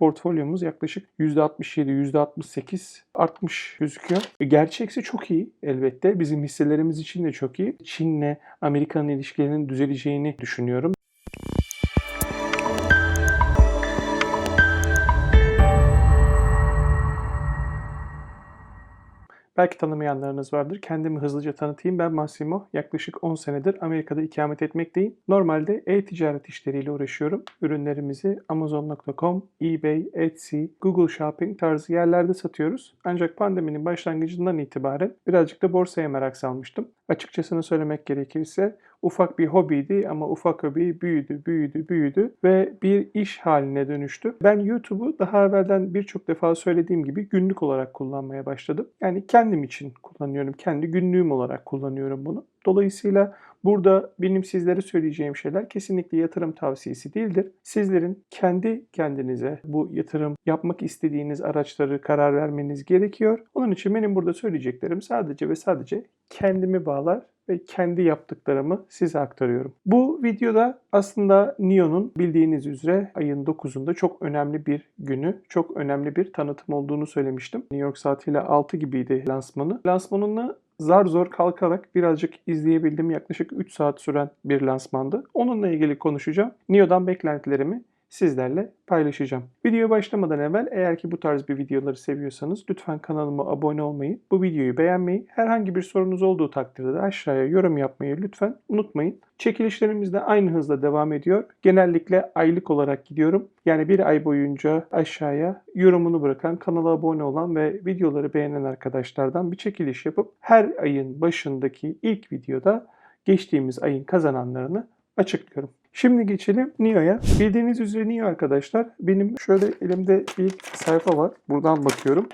portfolyomuz yaklaşık %67, %68 artmış gözüküyor. E, Gerçeksi çok iyi elbette. Bizim hisselerimiz için de çok iyi. Çin'le Amerika'nın ilişkilerinin düzeleceğini düşünüyorum. Belki tanımayanlarınız vardır. Kendimi hızlıca tanıtayım. Ben Massimo. Yaklaşık 10 senedir Amerika'da ikamet etmekteyim. Normalde e-ticaret işleriyle uğraşıyorum. Ürünlerimizi Amazon.com, eBay, Etsy, Google Shopping tarzı yerlerde satıyoruz. Ancak pandeminin başlangıcından itibaren birazcık da borsaya merak salmıştım. Açıkçasını söylemek gerekirse ufak bir hobiydi ama ufak hobi büyüdü, büyüdü, büyüdü ve bir iş haline dönüştü. Ben YouTube'u daha evvelden birçok defa söylediğim gibi günlük olarak kullanmaya başladım. Yani kendim için kullanıyorum, kendi günlüğüm olarak kullanıyorum bunu. Dolayısıyla burada benim sizlere söyleyeceğim şeyler kesinlikle yatırım tavsiyesi değildir. Sizlerin kendi kendinize bu yatırım yapmak istediğiniz araçları karar vermeniz gerekiyor. Onun için benim burada söyleyeceklerim sadece ve sadece kendimi bağlar ve kendi yaptıklarımı size aktarıyorum. Bu videoda aslında NIO'nun bildiğiniz üzere ayın 9'unda çok önemli bir günü, çok önemli bir tanıtım olduğunu söylemiştim. New York saatiyle 6 gibiydi lansmanı. Lansmanını zar zor kalkarak birazcık izleyebildim. Yaklaşık 3 saat süren bir lansmandı. Onunla ilgili konuşacağım. NIO'dan beklentilerimi sizlerle paylaşacağım. Videoya başlamadan evvel eğer ki bu tarz bir videoları seviyorsanız lütfen kanalıma abone olmayı, bu videoyu beğenmeyi, herhangi bir sorunuz olduğu takdirde de aşağıya yorum yapmayı lütfen unutmayın. Çekilişlerimiz de aynı hızla devam ediyor. Genellikle aylık olarak gidiyorum. Yani bir ay boyunca aşağıya yorumunu bırakan, kanala abone olan ve videoları beğenen arkadaşlardan bir çekiliş yapıp her ayın başındaki ilk videoda geçtiğimiz ayın kazananlarını açıklıyorum. Şimdi geçelim NIO'ya. Bildiğiniz üzere NIO arkadaşlar benim şöyle elimde bir sayfa var. Buradan bakıyorum.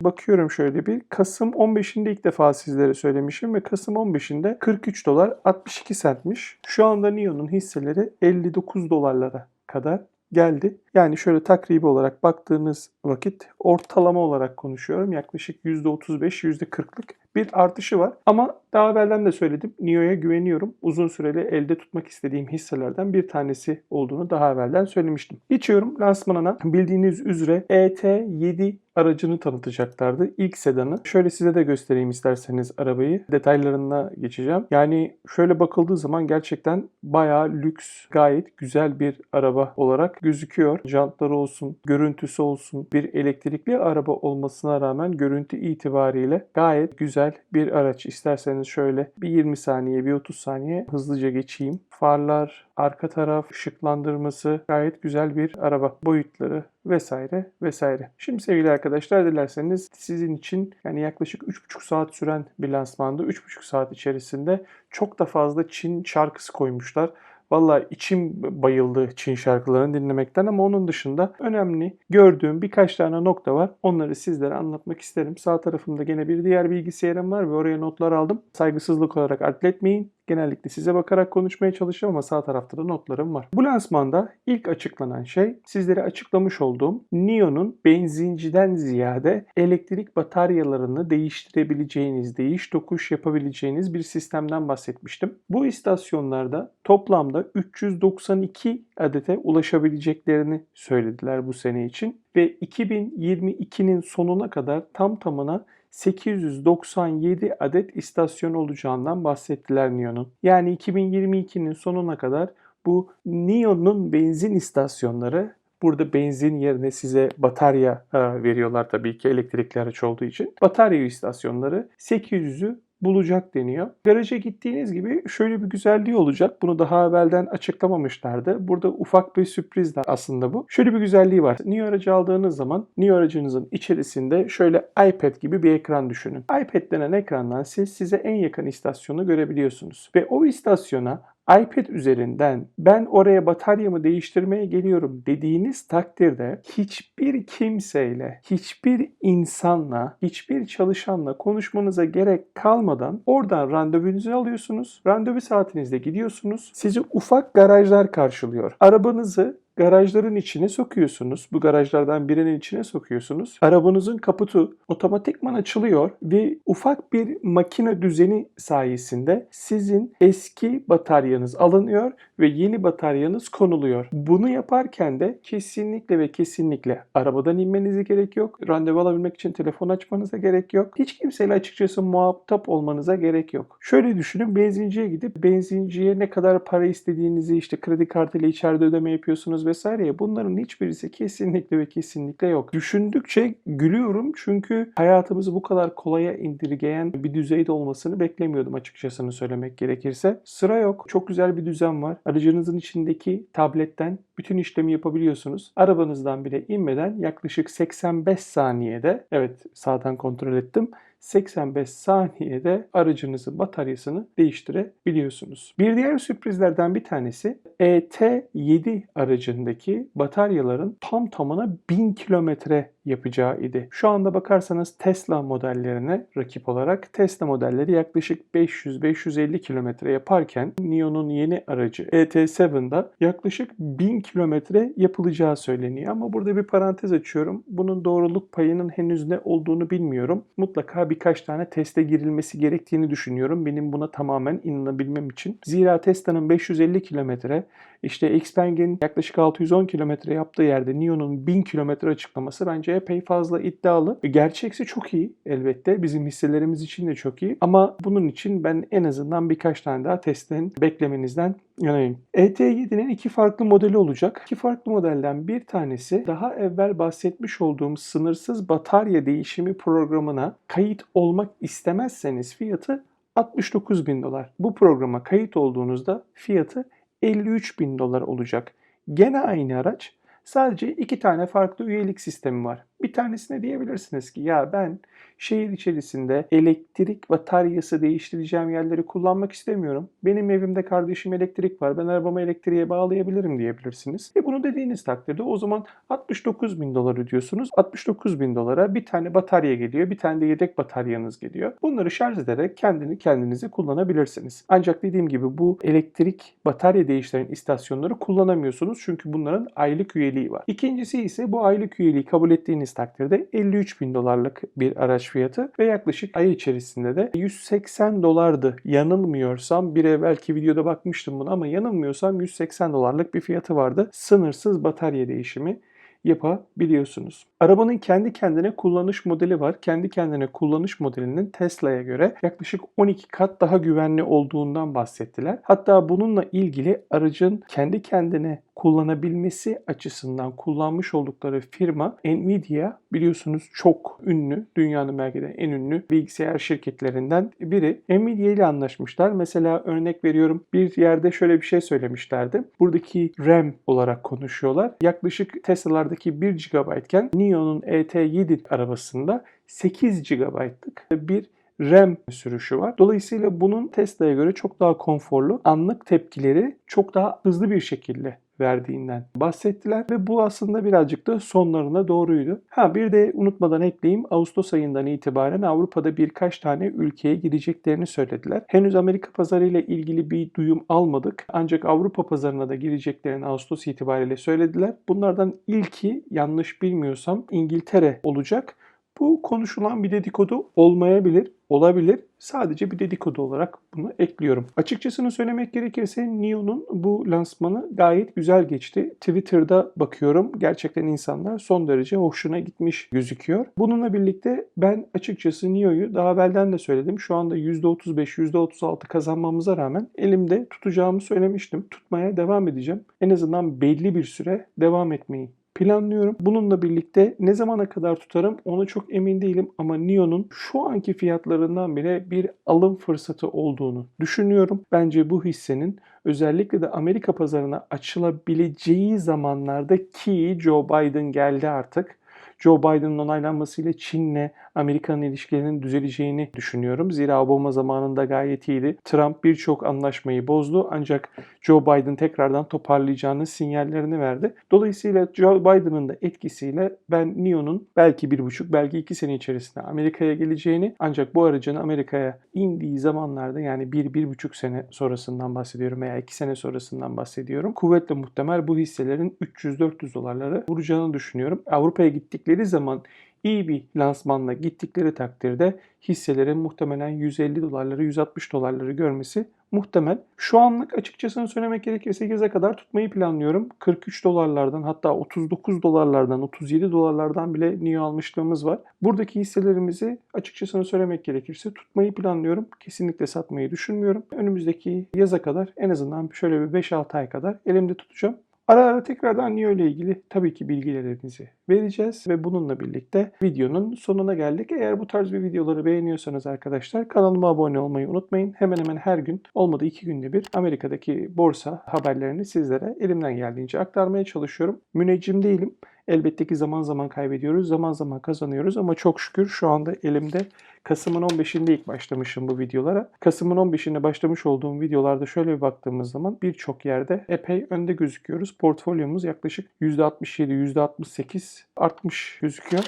Bakıyorum şöyle bir. Kasım 15'inde ilk defa sizlere söylemişim ve Kasım 15'inde 43 dolar 62 centmiş. Şu anda NIO'nun hisseleri 59 dolarlara kadar geldi. Yani şöyle takribi olarak baktığınız vakit ortalama olarak konuşuyorum. Yaklaşık %35, %40'lık bir artışı var. Ama daha evvelden de söyledim. NIO'ya güveniyorum. Uzun süreli elde tutmak istediğim hisselerden bir tanesi olduğunu daha evvelden söylemiştim. Geçiyorum lansmanına. Bildiğiniz üzere ET7 aracını tanıtacaklardı. İlk sedanı. Şöyle size de göstereyim isterseniz arabayı. Detaylarına geçeceğim. Yani şöyle bakıldığı zaman gerçekten bayağı lüks, gayet güzel bir araba olarak gözüküyor. Jantları olsun, görüntüsü olsun, bir elektrikli araba olmasına rağmen görüntü itibariyle gayet güzel bir araç. İsterseniz şöyle bir 20 saniye, bir 30 saniye hızlıca geçeyim. Farlar, arka taraf, ışıklandırması gayet güzel bir araba. Boyutları vesaire vesaire. Şimdi sevgili arkadaşlar dilerseniz sizin için yani yaklaşık 3,5 saat süren bir lansmanda 3,5 saat içerisinde çok da fazla Çin şarkısı koymuşlar. Valla içim bayıldı Çin şarkılarını dinlemekten ama onun dışında önemli gördüğüm birkaç tane nokta var. Onları sizlere anlatmak isterim. Sağ tarafımda gene bir diğer bilgisayarım var ve oraya notlar aldım. Saygısızlık olarak adletmeyin. Genellikle size bakarak konuşmaya çalışıyorum ama sağ tarafta da notlarım var. Bu lansmanda ilk açıklanan şey sizlere açıklamış olduğum NIO'nun benzinciden ziyade elektrik bataryalarını değiştirebileceğiniz, değiş tokuş yapabileceğiniz bir sistemden bahsetmiştim. Bu istasyonlarda toplamda 392 adete ulaşabileceklerini söylediler bu sene için ve 2022'nin sonuna kadar tam tamına 897 adet istasyon olacağından bahsettiler NIO'nun. Yani 2022'nin sonuna kadar bu NIO'nun benzin istasyonları Burada benzin yerine size batarya e, veriyorlar tabii ki elektrikli araç olduğu için. Batarya istasyonları 800'ü bulacak deniyor. Garaja gittiğiniz gibi şöyle bir güzelliği olacak. Bunu daha evvelden açıklamamışlardı. Burada ufak bir sürpriz de aslında bu. Şöyle bir güzelliği var. NIO aracı aldığınız zaman NIO aracınızın içerisinde şöyle iPad gibi bir ekran düşünün. iPad denen ekrandan siz size en yakın istasyonu görebiliyorsunuz. Ve o istasyona iPad üzerinden ben oraya bataryamı değiştirmeye geliyorum dediğiniz takdirde hiçbir kimseyle, hiçbir insanla, hiçbir çalışanla konuşmanıza gerek kalmadan oradan randevunuzu alıyorsunuz. Randevu saatinizde gidiyorsunuz. Sizi ufak garajlar karşılıyor. Arabanızı garajların içine sokuyorsunuz. Bu garajlardan birinin içine sokuyorsunuz. Arabanızın kaputu otomatikman açılıyor ve ufak bir makine düzeni sayesinde sizin eski bataryanız alınıyor ve yeni bataryanız konuluyor. Bunu yaparken de kesinlikle ve kesinlikle arabadan inmenize gerek yok. Randevu alabilmek için telefon açmanıza gerek yok. Hiç kimseyle açıkçası muhatap olmanıza gerek yok. Şöyle düşünün benzinciye gidip benzinciye ne kadar para istediğinizi işte kredi kartıyla içeride ödeme yapıyorsunuz vesaire ya bunların hiçbirisi kesinlikle ve kesinlikle yok. Düşündükçe gülüyorum çünkü hayatımızı bu kadar kolaya indirgeyen bir düzeyde olmasını beklemiyordum açıkçası söylemek gerekirse. Sıra yok. Çok güzel bir düzen var. Aracınızın içindeki tabletten bütün işlemi yapabiliyorsunuz. Arabanızdan bile inmeden yaklaşık 85 saniyede evet sağdan kontrol ettim. 85 saniyede aracınızın bataryasını değiştirebiliyorsunuz. Bir diğer sürprizlerden bir tanesi ET7 aracındaki bataryaların tam tamına 1000 kilometre yapacağı idi. Şu anda bakarsanız Tesla modellerine rakip olarak Tesla modelleri yaklaşık 500-550 kilometre yaparken NIO'nun yeni aracı ET7'da yaklaşık 1000 kilometre yapılacağı söyleniyor. Ama burada bir parantez açıyorum. Bunun doğruluk payının henüz ne olduğunu bilmiyorum. Mutlaka birkaç tane teste girilmesi gerektiğini düşünüyorum. Benim buna tamamen inanabilmem için. Zira Tesla'nın 550 kilometre işte Xpeng'in yaklaşık 610 kilometre yaptığı yerde NIO'nun 1000 kilometre açıklaması bence epey fazla iddialı. Gerçeksi çok iyi elbette. Bizim hisselerimiz için de çok iyi. Ama bunun için ben en azından birkaç tane daha testin beklemenizden yanayım. ET7'nin iki farklı modeli olacak. İki farklı modelden bir tanesi daha evvel bahsetmiş olduğum sınırsız batarya değişimi programına kayıt olmak istemezseniz fiyatı 69 bin dolar. Bu programa kayıt olduğunuzda fiyatı 53 bin dolar olacak. Gene aynı araç. Sadece iki tane farklı üyelik sistemi var. Bir tanesine diyebilirsiniz ki ya ben şehir içerisinde elektrik bataryası değiştireceğim yerleri kullanmak istemiyorum. Benim evimde kardeşim elektrik var. Ben arabamı elektriğe bağlayabilirim diyebilirsiniz. E bunu dediğiniz takdirde o zaman 69 bin dolar ödüyorsunuz. 69 bin dolara bir tane batarya geliyor. Bir tane de yedek bataryanız geliyor. Bunları şarj ederek kendini kendinizi kullanabilirsiniz. Ancak dediğim gibi bu elektrik batarya değiştiren istasyonları kullanamıyorsunuz. Çünkü bunların aylık üyeliği var. İkincisi ise bu aylık üyeliği kabul ettiğiniz takdirde 53 bin dolarlık bir araç fiyatı ve yaklaşık ay içerisinde de 180 dolardı. Yanılmıyorsam bir evvelki videoda bakmıştım buna ama yanılmıyorsam 180 dolarlık bir fiyatı vardı. Sınırsız batarya değişimi yapabiliyorsunuz. Arabanın kendi kendine kullanış modeli var. Kendi kendine kullanış modelinin Tesla'ya göre yaklaşık 12 kat daha güvenli olduğundan bahsettiler. Hatta bununla ilgili aracın kendi kendine kullanabilmesi açısından kullanmış oldukları firma Nvidia biliyorsunuz çok ünlü, dünyanın belki de en ünlü bilgisayar şirketlerinden biri. Nvidia ile anlaşmışlar. Mesela örnek veriyorum bir yerde şöyle bir şey söylemişlerdi. Buradaki RAM olarak konuşuyorlar. Yaklaşık Tesla'lardaki 1 GB iken NIO'nun ET7 arabasında 8 GB'lık bir RAM sürüşü var. Dolayısıyla bunun Tesla'ya göre çok daha konforlu, anlık tepkileri çok daha hızlı bir şekilde verdiğinden bahsettiler ve bu aslında birazcık da sonlarına doğruydu. Ha bir de unutmadan ekleyeyim Ağustos ayından itibaren Avrupa'da birkaç tane ülkeye gireceklerini söylediler. Henüz Amerika pazarı ile ilgili bir duyum almadık. Ancak Avrupa pazarına da gireceklerini Ağustos itibariyle söylediler. Bunlardan ilki yanlış bilmiyorsam İngiltere olacak. Bu konuşulan bir dedikodu olmayabilir, olabilir. Sadece bir dedikodu olarak bunu ekliyorum. Açıkçasını söylemek gerekirse NIO'nun bu lansmanı gayet güzel geçti. Twitter'da bakıyorum gerçekten insanlar son derece hoşuna gitmiş gözüküyor. Bununla birlikte ben açıkçası NIO'yu daha evvelden de söyledim. Şu anda %35, %36 kazanmamıza rağmen elimde tutacağımı söylemiştim. Tutmaya devam edeceğim. En azından belli bir süre devam etmeyi planlıyorum. Bununla birlikte ne zamana kadar tutarım onu çok emin değilim ama NIO'nun şu anki fiyatlarından bile bir alım fırsatı olduğunu düşünüyorum. Bence bu hissenin özellikle de Amerika pazarına açılabileceği zamanlarda ki Joe Biden geldi artık. Joe Biden'ın onaylanmasıyla Çin'le Amerika'nın ilişkilerinin düzeleceğini düşünüyorum. Zira Obama zamanında gayet iyiydi. Trump birçok anlaşmayı bozdu ancak Joe Biden tekrardan toparlayacağını sinyallerini verdi. Dolayısıyla Joe Biden'ın da etkisiyle ben NIO'nun belki bir buçuk belki iki sene içerisinde Amerika'ya geleceğini ancak bu aracın Amerika'ya indiği zamanlarda yani bir, bir buçuk sene sonrasından bahsediyorum veya iki sene sonrasından bahsediyorum. Kuvvetle muhtemel bu hisselerin 300-400 dolarları vuracağını düşünüyorum. Avrupa'ya gittikleri zaman iyi bir lansmanla gittikleri takdirde hisselerin muhtemelen 150 dolarları 160 dolarları görmesi muhtemel. Şu anlık açıkçası söylemek gerekirse yaza kadar tutmayı planlıyorum. 43 dolarlardan hatta 39 dolarlardan 37 dolarlardan bile NIO almışlığımız var. Buradaki hisselerimizi açıkçası söylemek gerekirse tutmayı planlıyorum. Kesinlikle satmayı düşünmüyorum. Önümüzdeki yaza kadar en azından şöyle bir 5-6 ay kadar elimde tutacağım. Ara ara tekrardan NIO ile ilgili tabii ki bilgilerimizi vereceğiz ve bununla birlikte videonun sonuna geldik. Eğer bu tarz bir videoları beğeniyorsanız arkadaşlar kanalıma abone olmayı unutmayın. Hemen hemen her gün olmadı iki günde bir Amerika'daki borsa haberlerini sizlere elimden geldiğince aktarmaya çalışıyorum. Müneccim değilim. Elbette ki zaman zaman kaybediyoruz, zaman zaman kazanıyoruz ama çok şükür şu anda elimde Kasım'ın 15'inde ilk başlamışım bu videolara. Kasım'ın 15'inde başlamış olduğum videolarda şöyle bir baktığımız zaman birçok yerde epey önde gözüküyoruz. Portfolyomuz yaklaşık %67, %68 artmış gözüküyor.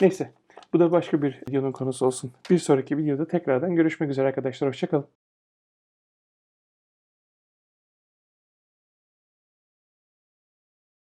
Neyse bu da başka bir videonun konusu olsun. Bir sonraki videoda tekrardan görüşmek üzere arkadaşlar. Hoşçakalın.